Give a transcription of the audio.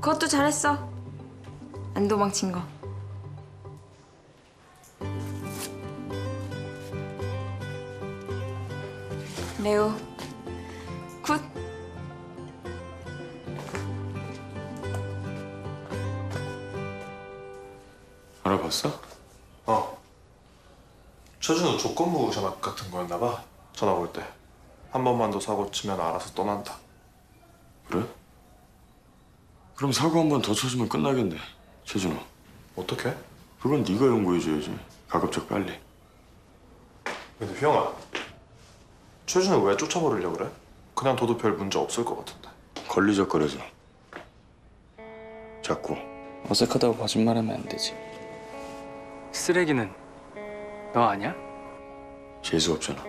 그것도 잘했어. 안 도망친 거. 레오, 굿. 알아봤어? 어. 최준우 조건부 전학 같은 거였나 봐. 전화 올 때. 한 번만 더 사고 치면 알아서 떠난다. 그래? 그럼 사고 한 번 더 쳐주면 끝나겠네 최준호 어떻게? 그건 네가 연구해줘야지 가급적 빨리 근데 휘영아. 최준우 왜 쫓아버리려 그래? 그냥 둬도 별 문제 없을 것 같은데. 걸리적거려서 자꾸 어색하다고 거짓말하면 안 되지. 쓰레기는 너 아니야? 재수 없잖아